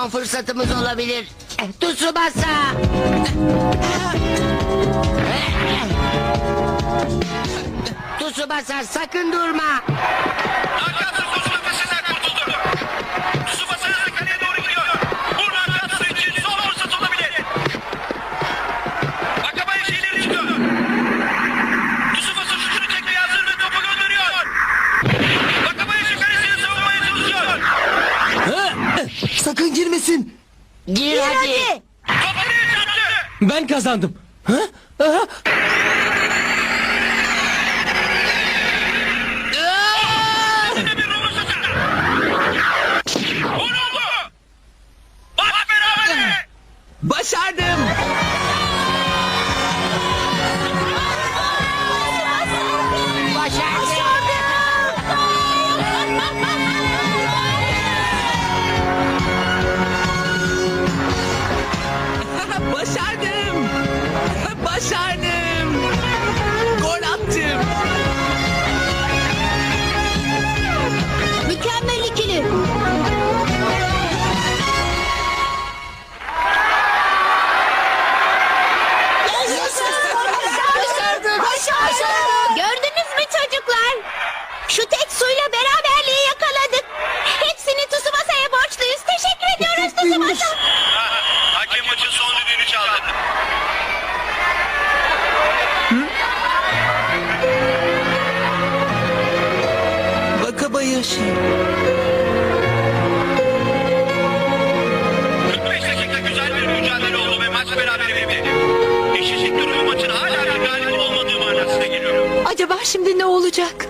son fırsatımız olabilir. Tsubasa. Tsubasa sakın durma. Nakatsu Gir hadi. Ben kazandım. Ha? Aha. Bir oldu. Maç berabere. Başardım. Şimdi ne olacak?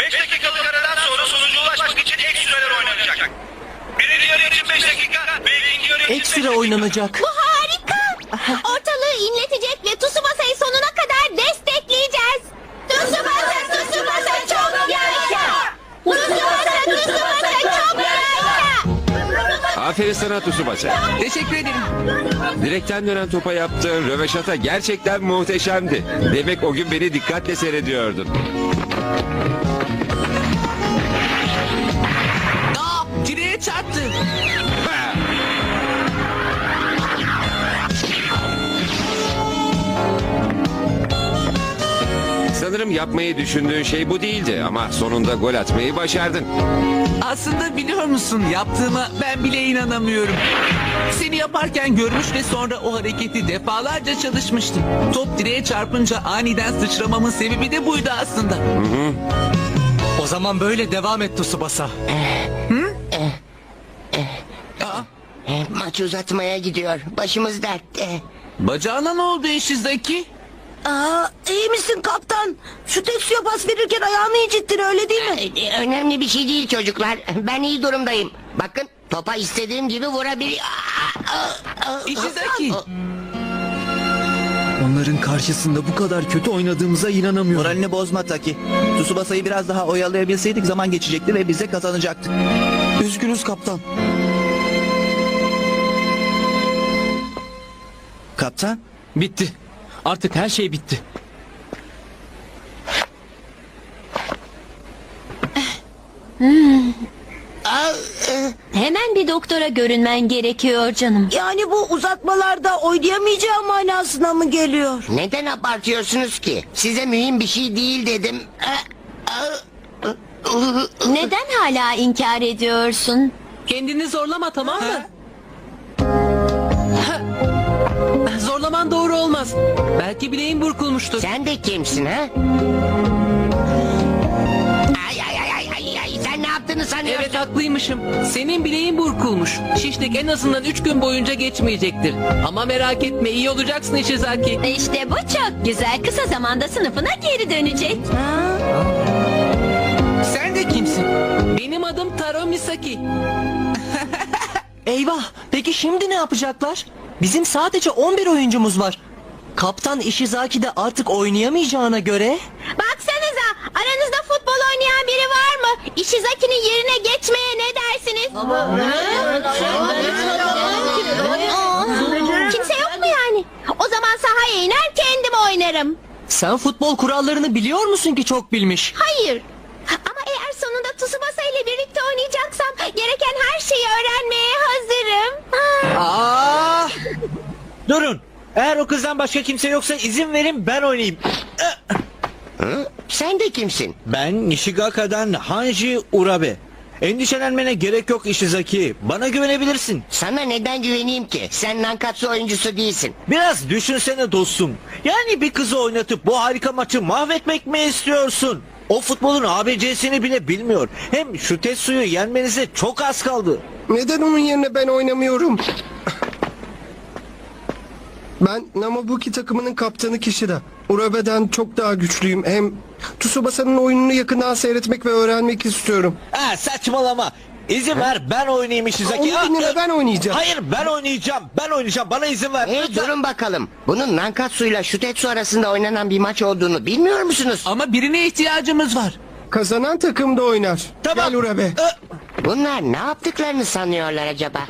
5 dakikalık aradan sonra sonuca ulaşmak için ek süreler oynanacak. Birinci yarı için 5 dakika ve ikinci yarı için 5 Ekstra dakika. oynanacak. Bu sana Tsubasa. Teşekkür ederim. Direkten dönen topa yaptığın röveşata gerçekten muhteşemdi. Demek o gün beni dikkatle seyrediyordun. Yapmayı düşündüğün şey bu değildi ama sonunda gol atmayı başardın. Aslında biliyor musun yaptığıma ben bile inanamıyorum. Seni yaparken görmüş ve sonra o hareketi defalarca çalışmıştım. Top direğe çarpınca aniden sıçramamın sebebi de buydu aslında. O zaman böyle devam et Tsubasa. Eh, Maç uzatmaya gidiyor. Başımız dertte. Bacağına ne oldu Eşizdeki? Aa, iyi misin kaptan? Şu suya pas verirken ayağını incittin öyle değil mi? Eh, Önemli bir şey değil çocuklar. Ben iyi durumdayım. Bakın topa istediğim gibi vurabiliyor. Eşizdeki. Onların karşısında bu kadar kötü oynadığımıza inanamıyorum. Moralini bozma Taki. Tsubasa'yı biraz daha oyalayabilseydik zaman geçecekti ve bize kazanacaktık. Üzgünüz kaptan. Kaptan? Bitti. Artık her şey bitti. Hemen bir doktora görünmen gerekiyor canım. Yani bu uzatmalarda oynayamayacağım manasına mı geliyor? Neden abartıyorsunuz ki? Size mühim bir şey değil dedim. Neden hala inkar ediyorsun? Kendini zorlama tamam mı? Zorlaman doğru olmaz. Belki bileğin burkulmuştur. Sen de kimsin ha? Ay ay ay ay ay ay sen ne yaptığını sanıyorsun? Evet haklıymışım. Senin bileğin burkulmuş. Şişlik en azından 3 gün boyunca geçmeyecektir. Ama merak etme iyi olacaksın Ishizaki. İşte bu çok güzel. Kısa zamanda sınıfına geri dönecek. Sen de kimsin? Benim adım Taro Misaki. Eyvah! Peki şimdi ne yapacaklar? Bizim sadece 11 oyuncumuz var. Kaptan Ishizaki de artık oynayamayacağına göre... Baksanıza aranızda futbol oynayan biri var mı? Ishizaki'nin yerine geçmeye ne dersiniz? Kimse yok mu yani? O zaman sahaya iner kendim oynarım. Sen futbol kurallarını biliyor musun ki çok bilmiş? Hayır. Ama eğer Tsubasa ile birlikte oynayacak oynayacaksam gereken her şeyi öğrenmeye hazırım. Aa! Durun. Eğer o kızdan başka kimse yoksa izin verin ben oynayayım. Sen de kimsin? Ben Nishigaka'dan Hanji Urabe. Endişelenmene gerek yok Ishizaki. Bana güvenebilirsin. Sana neden güveneyim ki? Sen Nankatsu oyuncusu değilsin. Biraz düşünsene dostum. Yani bir kızı oynatıp bu harika maçı mahvetmek mi istiyorsun? O futbolun ABC'sini bile bilmiyor. Hem şu Tetsu'yu yenmenize çok az kaldı. Neden onun yerine ben oynamıyorum? Ben Namabuki takımının kaptanı Kishida. Urabe'den çok daha güçlüyüm. Hem Tsubasa'nın oyununu yakından seyretmek ve öğrenmek istiyorum. Ha saçmalama. İzin ver ben oynayayım Ishizaki. Onun yerine ah. ben oynayacağım. Hayır ben oynayacağım. Ben oynayacağım. Bana izin ver. Hey Lütfen. durun bakalım. Bunun Nankatsu ile Shutetsu arasında oynanan bir maç olduğunu bilmiyor musunuz? Ama birine ihtiyacımız var. Kazanan takım da oynar. Tamam. Gel Urabe. Bunlar ne yaptıklarını sanıyorlar acaba?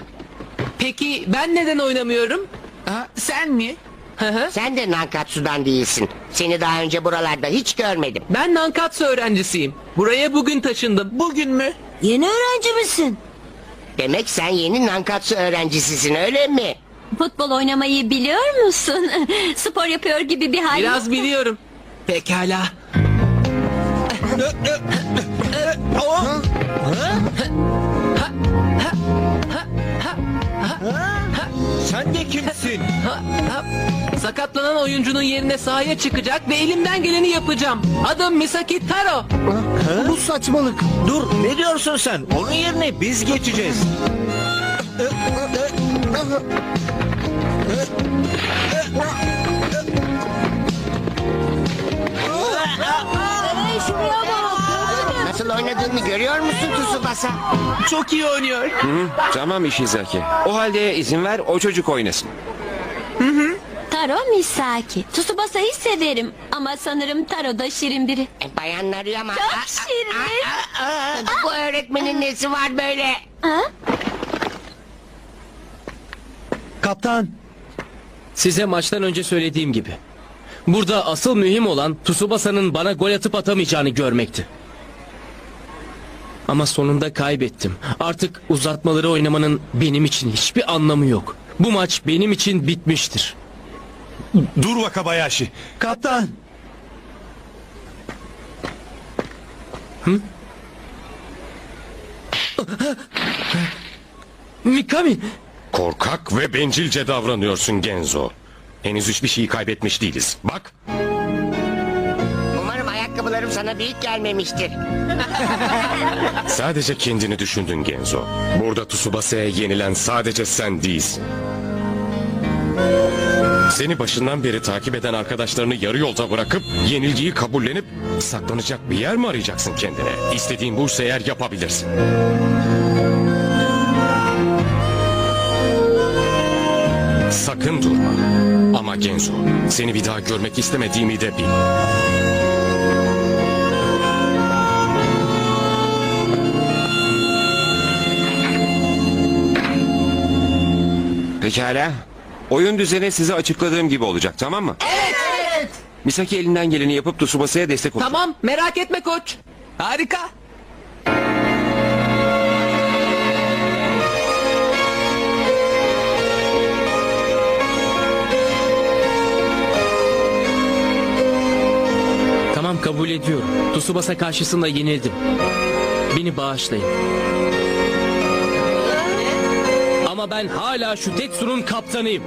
Peki ben neden oynamıyorum? Ha, sen mi? Hı hı. Sen de Nankatsu'dan değilsin. Seni daha önce buralarda hiç görmedim. ben Nankatsu öğrencisiyim. Buraya bugün taşındım. Bugün mü? Yeni öğrenci misin? Demek sen yeni Nankatsu öğrencisisin öyle mi? Futbol oynamayı biliyor musun? Spor yapıyor gibi bir hal Biraz yok. biliyorum. Pekala. Sakatlanan oyuncunun yerine sahaya çıkacak ve elimden geleni yapacağım. Adım Misaki Taro. Bu saçmalık. Dur ne diyorsun sen? Onun yerine biz geçeceğiz. Nasıl oynadığını görüyor musun Tsubasa? Çok iyi oynuyor. Tamam Ishizaki. O halde izin ver o çocuk oynasın. Taro Misaki. Tsubasa'yı severim ama sanırım Taro da şirin biri. E, bayanları ama... Çok Aa, şirin. aa, aa, bu öğretmenin nesi var böyle? Ha? Kaptan. Size maçtan önce söylediğim gibi. Burada asıl mühim olan Tsubasa'nın bana gol atıp atamayacağını görmekti. Ama sonunda kaybettim. Artık uzatmaları oynamanın benim için hiçbir anlamı yok. Bu maç benim için bitmiştir. Dur Wakabayashi. Kaptan. Mikami! Korkak ve bencilce davranıyorsun Genzo. Henüz hiçbir şeyi kaybetmiş değiliz. Bak. Umarım ayakkabılarım sana büyük gelmemiştir. Sadece kendini düşündün Genzo. Burada Tsubasa'ya yenilen sadece sen değilsin. Seni başından beri takip eden arkadaşlarını yarı yolda bırakıp yenilgiyi kabullenip saklanacak bir yer mi arayacaksın kendine? İstediğin buysa eğer yapabilirsin. Sakın durma. Ama Genzo, seni bir daha görmek istemediğimi de bil. Pekala. Oyun düzeni size açıkladığım gibi olacak tamam mı? Evet. Misaki elinden geleni yapıp Tsubasa'ya destek olacak. Tamam merak etme koç. Harika. Tamam kabul ediyorum. Tsubasa karşısında yenildim. Beni bağışlayın. Ama ben hala şu Tetsu'nun kaptanıyım.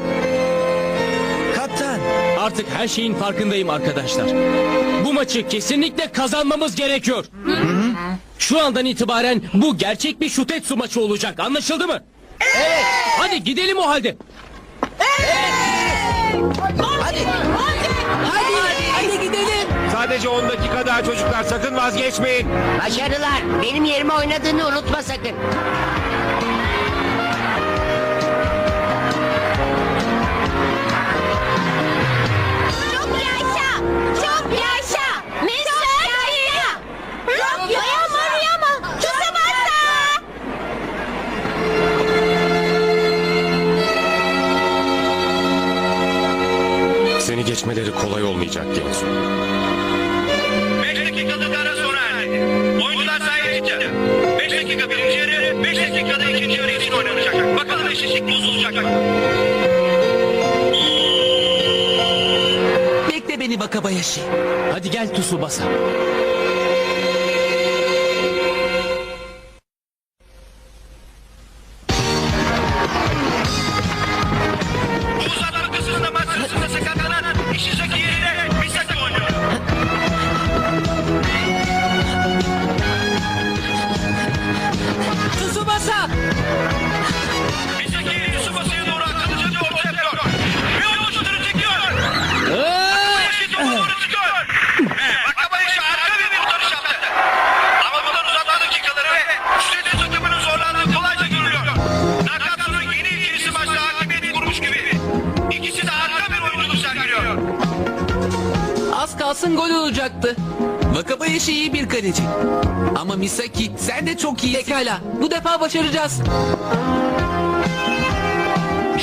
Kaptan. Artık her şeyin farkındayım arkadaşlar. Bu maçı kesinlikle kazanmamız gerekiyor. Şu andan itibaren bu gerçek bir Şutetsu maçı olacak. Anlaşıldı mı? Evet. Hadi gidelim o halde. Hadi hadi gidelim. Sadece 10 dakika daha çocuklar sakın vazgeçmeyin. Başarılar. Benim yerime oynadığını unutma sakın. Olmayacak Genzo. 5 dakikalık ara sona erdi. Oyuncular sahaya çıkacak. 5 dakika birinci dakikada ikinci yarı için oynanacak. Bakalım eşitlik bozulacak. Bekle beni Bakabayashi. Hadi gel Tsubasa. Sen de çok iyi. Pekala. Bu defa başaracağız.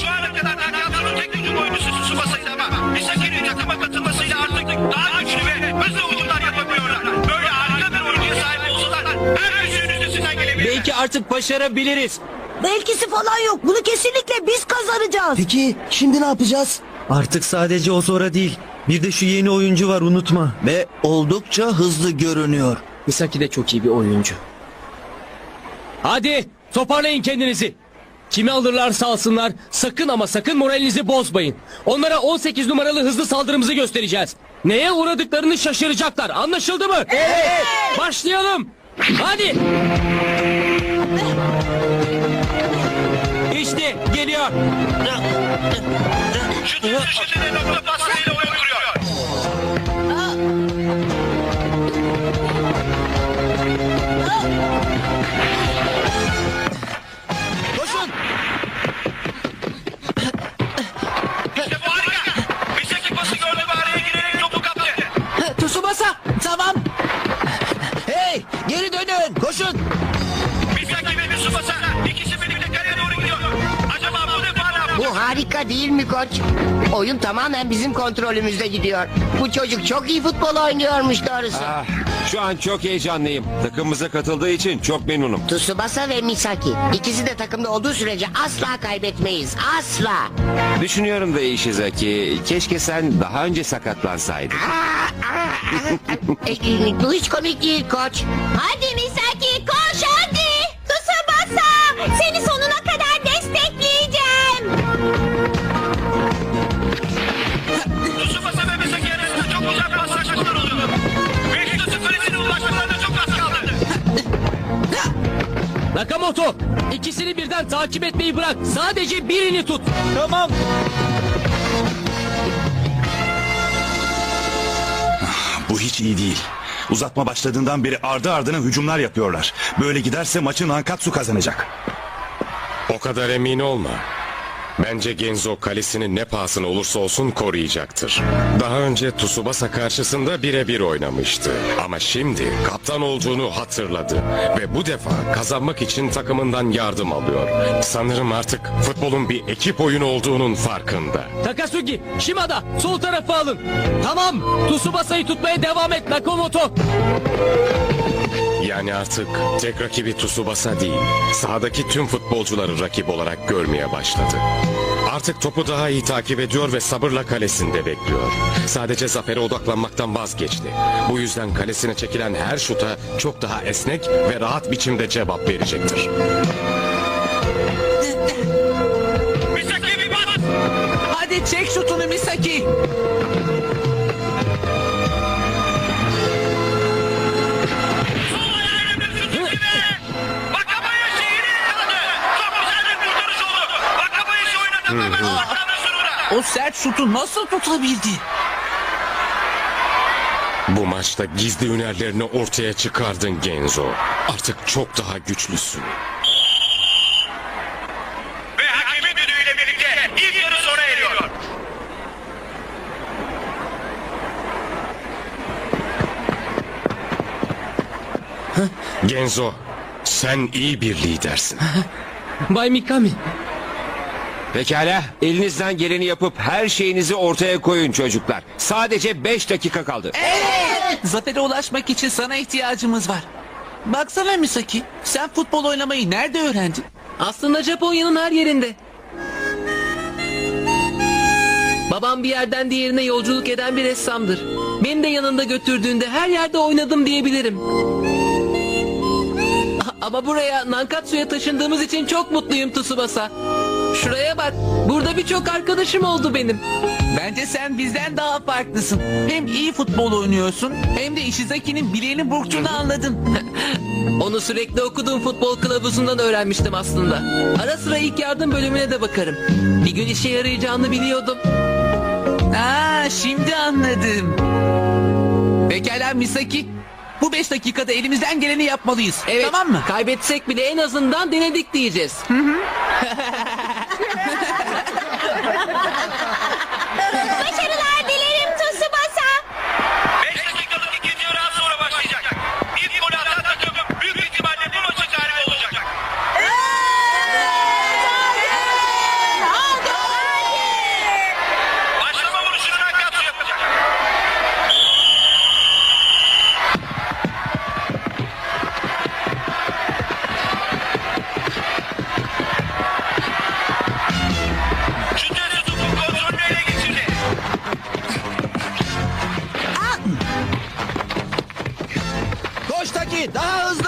Şu ana kadar Nakatsu'nun tek hücum oyuncusu Tsubasa'ydı ama Misaki'nin takıma katılmasıyla artık daha güçlü ve hızlı hücumlar yapabiliyorlar. Böyle harika bir oyuncuya sahip olsalar her gücünün üstesinden gelebilirler. Belki artık başarabiliriz. Belkisi falan yok. Bunu kesinlikle biz kazanacağız. Peki şimdi ne yapacağız? Artık sadece o Zora değil. Bir de şu yeni oyuncu var unutma. Ve oldukça hızlı görünüyor. Misaki de çok iyi bir oyuncu. Hadi toparlayın kendinizi. Kimi alırlarsa alsınlar sakın ama sakın moralinizi bozmayın. Onlara 18 numaralı hızlı saldırımızı göstereceğiz. Neye uğradıklarını şaşıracaklar anlaşıldı mı? Evet. Başlayalım. Hadi. İşte geliyor. Şut dışında harika değil mi koç? Oyun tamamen bizim kontrolümüzde gidiyor. Bu çocuk çok iyi futbol oynuyormuş doğrusu. Ah, şu an çok heyecanlıyım. Takımımıza katıldığı için çok memnunum. Tsubasa ve Misaki. İkisi de takımda olduğu sürece asla kaybetmeyiz. Asla. Düşünüyorum da Ishizaki, keşke sen daha önce sakatlansaydın. E, e, Bu hiç komik değil koç. Hadi Misaki koş hadi. Tsubasa seni Nakamoto ikisini birden takip etmeyi bırak. Sadece birini tut. Tamam. Bu hiç iyi değil. Uzatma başladığından beri ardı ardına hücumlar yapıyorlar. Böyle giderse maçın Hankatsu kazanacak. O kadar emin olma. Bence Genzo kalesini ne pahasına olursa olsun koruyacaktır. Daha önce Tsubasa karşısında birebir oynamıştı. Ama şimdi kaptan olduğunu hatırladı. Ve bu defa kazanmak için takımından yardım alıyor. Sanırım artık futbolun bir ekip oyunu olduğunun farkında. Takasugi, Shimada sol tarafı alın. Tamam. Tsubasa'yı tutmaya devam et Nakamoto. Yani artık tek rakibi Tsubasa değil, sahadaki tüm futbolcuları rakip olarak görmeye başladı. Artık topu daha iyi takip ediyor ve sabırla kalesinde bekliyor. Sadece zafere odaklanmaktan vazgeçti. Bu yüzden kalesine çekilen her şuta çok daha esnek ve rahat biçimde cevap verecektir. Misaki bir bas. Hadi çek şutunu Misaki. O sert şutu nasıl tutabildi? Bu maçta gizli hünerlerini ortaya çıkardın Genzo. Artık çok daha güçlüsün. Ve hakemin düdüğüyle birlikte ilk yarı sona eriyor. Genzo, sen iyi bir lidersin. Bay Mikami. Pekala, elinizden geleni yapıp her şeyinizi ortaya koyun çocuklar. Sadece 5 dakika kaldı. Zafere ulaşmak için sana ihtiyacımız var. Baksana Misaki, sen futbol oynamayı nerede öğrendin? Aslında Japonya'nın her yerinde. Babam bir yerden diğerine yolculuk eden bir ressamdır. Beni de yanında götürdüğünde her yerde oynadım diyebilirim. A- Ama buraya Nankatsu'ya taşındığımız için çok mutluyum Tsubasa. Şuraya bak. Burada birçok arkadaşım oldu benim. Bence sen bizden daha farklısın. Hem iyi futbol oynuyorsun hem de Ishizaki'nin bileğini burktuğunu anladın. Onu sürekli okuduğum futbol kılavuzundan öğrenmiştim aslında. Ara sıra ilk yardım bölümüne de bakarım. Bir gün işe yarayacağını biliyordum. Aa şimdi anladım. Pekala Misaki. Bu 5 dakikada elimizden geleni yapmalıyız. Evet, Tamam mı? Kaybetsek bile en azından denedik diyeceğiz. Başarılar Yeah. Koş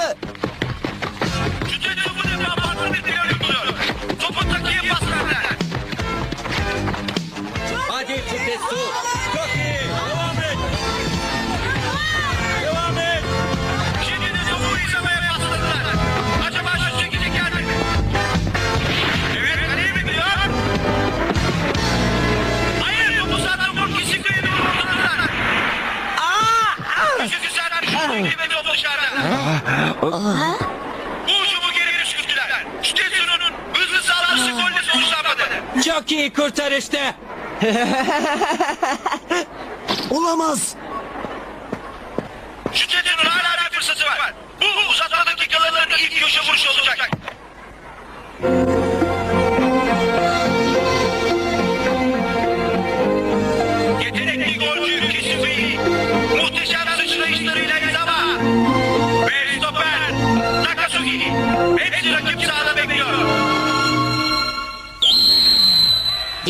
ucumu geri püskürttüler. Stetsun'un hızlı saldırısı golle sonuçlanmadı. Çok iyi kurtarıştı. Olamaz. Stetsun'un hala bir fırsatı var. Bu uzatma dakikalarının ilk köşe vuruşu olacak.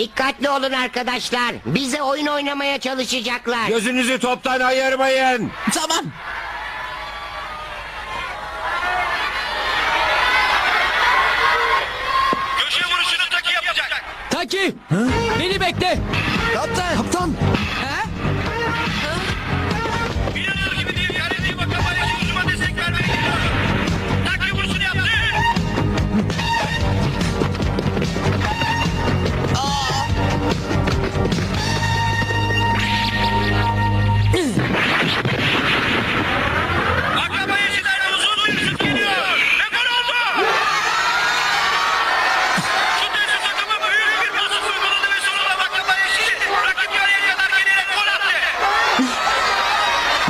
Dikkatli olun arkadaşlar. Bize oyun oynamaya çalışacaklar. Gözünüzü toptan ayırmayın. Tamam. Köşe vuruşunu Taki yapacak. Taki! Beni bekle! Kaptan. Kaptan.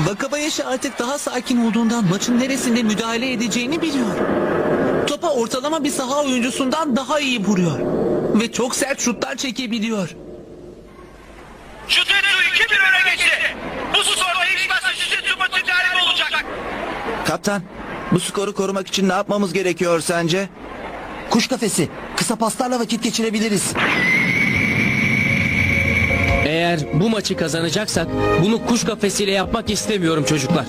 Wakabayashi artık daha sakin olduğundan maçın neresinde müdahale edeceğini biliyor. Topa ortalama bir saha oyuncusundan daha iyi vuruyor. Ve çok sert şutlar çekebiliyor. Şutetsu 2-1 öne geçti. Bu skorda ilk maçta Şutetsu maçı galibi olacak. Kaptan. Bu skoru korumak için ne yapmamız gerekiyor sence? Kuş kafesi. Kısa paslarla vakit geçirebiliriz. Eğer bu maçı kazanacaksak bunu kuş kafesiyle yapmak istemiyorum çocuklar.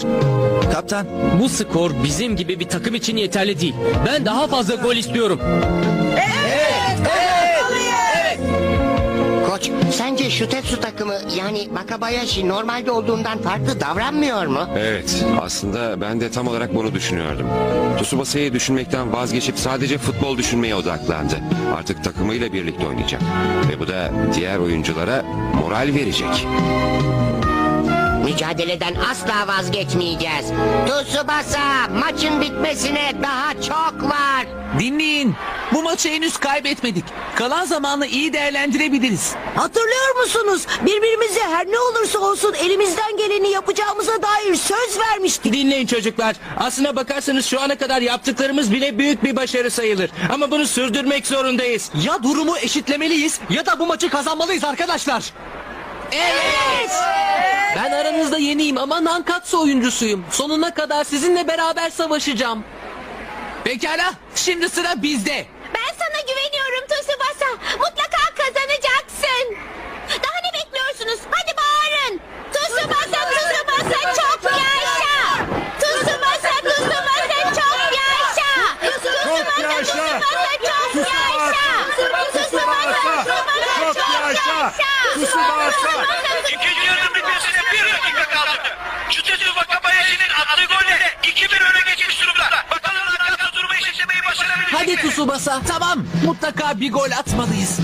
Kaptan. Bu skor bizim gibi bir takım için yeterli değil. Ben daha fazla gol istiyorum. Koç, sence Şutetsu takımı yani Wakabayashi normalde olduğundan farklı davranmıyor mu? Evet, aslında ben de tam olarak bunu düşünüyordum. Tsubasa'yı düşünmekten vazgeçip sadece futbol düşünmeye odaklandı. Artık takımıyla birlikte oynayacak. Ve bu da diğer oyunculara moral verecek. Mücadeleden asla vazgeçmeyeceğiz. Tsubasa maçın bitmesine daha çok var. Dinleyin. Bu maçı henüz kaybetmedik. Kalan zamanı iyi değerlendirebiliriz. Hatırlıyor musunuz? Birbirimize her ne olursa olsun elimizden geleni yapacağımıza dair söz vermiştik. Dinleyin çocuklar. Aslına bakarsanız şu ana kadar yaptıklarımız bile büyük bir başarı sayılır. Ama bunu sürdürmek zorundayız. Ya durumu eşitlemeliyiz ya da bu maçı kazanmalıyız arkadaşlar. Evet. Ben aranızda yeniyim ama Nankatsu oyuncusuyum. Sonuna kadar sizinle beraber savaşacağım. Pekala, şimdi sıra bizde. Ben sana güveniyorum Tsubasa. Mutlaka kazanacaksın. Daha ne bekliyorsunuz? Hadi bağırın. Tsubasa, Tsubasa çok yaşa. Tsubasa, Tsubasa çok yaşa. Tsubasa, Tsubasa çok yaşa. Tsubasa, Tsubasa çok yaşa. Tsubasa, Tsubasa çok yaşa. attığı golle 2-1 öne geçmiş durumda. Bakalım Hakan durumu eşitlemeyi başarabilir Hadi mi? Tsubasa tamam mutlaka bir gol atmalıyız.